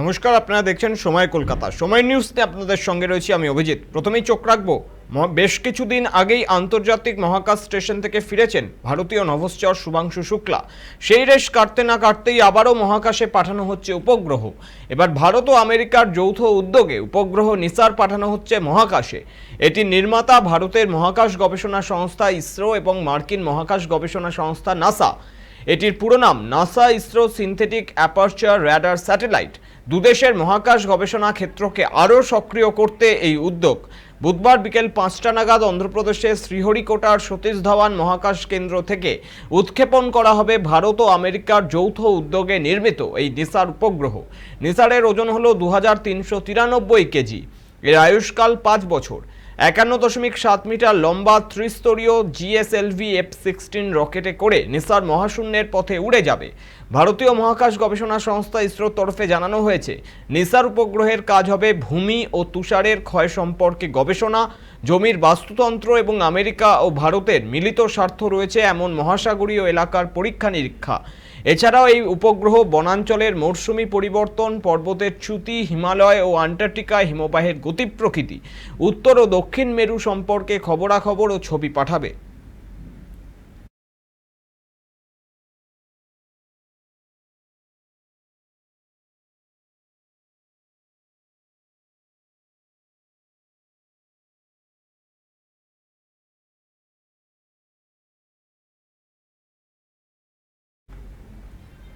নমস্কার, আপনারা দেখছেন সময় কলকাতা। সময় নিউজতে আপনাদের সঙ্গে রয়েছি আমি অভিজিৎ। প্রথমেই চোখ রাখব বেশ কিছুদিন আগেই আন্তর্জাতিক মহাকাশ স্টেশন থেকে ফিরেছেন ভারতীয় নভশ্চর শুভাংশু শুক্লা। সেই রেশ কাটতে না কাটতেই আবারও মহাকাশে পাঠানো হচ্ছে উপগ্রহ। এবার ভারত ও আমেরিকার যৌথ উদ্যোগে উপগ্রহ নিসার পাঠানো হচ্ছে মহাকাশে। এটি নির্মাতা ভারতের মহাকাশ গবেষণা সংস্থা ইসরো এবং মার্কিন মহাকাশ গবেষণা সংস্থা নাসা। এটির পুরো নাম, NASA ISRO synthetic aperture radar satellite. দুদেশের মহাকাশ গবেষণা ক্ষেত্রকে আরও সক্রিয় করতে এই উদ্যোগ। বুধবার বিকেল পাঁচটা নাগাদ অন্ধ্রপ্রদেশের শ্রীহরিকোটার সতীশ ধাওয়ান মহাকাশ কেন্দ্র থেকে উৎক্ষেপণ করা হবে ভারত ও আমেরিকার যৌথ উদ্যোগে নির্মিত এই নিসার উপগ্রহ। নিসারের ওজন হল দু হাজার তিনশো তিরানব্বই কেজি। এর আয়ুষ্কাল পাঁচ বছর। একান্ন দশমিক সাত মিটার লম্বা ত্রিস্তরীয় জিএসএলভি এফ সিক্সটিন রকেটে করে নিসার মহাশূন্যের পথে উড়ে যাবে। ভারতীয় মহাকাশ গবেষণা সংস্থা ইসরোর তরফে জানানো হয়েছে, নিসার উপগ্রহের কাজ হবে ভূমি ও তুষারের ক্ষয় সম্পর্কে গবেষণা জমির বাস্তুতন্ত্র এবং আমেরিকা ও ভারতের মিলিত স্বার্থ রয়েছে এমন মহাসাগরীয় এলাকার পরীক্ষা নিরীক্ষা। এছাড়াও এই উপগ্রহ বনাঞ্চলের মৌসুমি পরিবর্তন, পর্বতের চ্যুতি, হিমালয় ও আন্টার্কটিকায় হিমবাহের গতিপ্রকৃতি, উত্তর ও দক্ষিণ মেরু সম্পর্কে খবরাখবর ও ছবি পাঠাবে।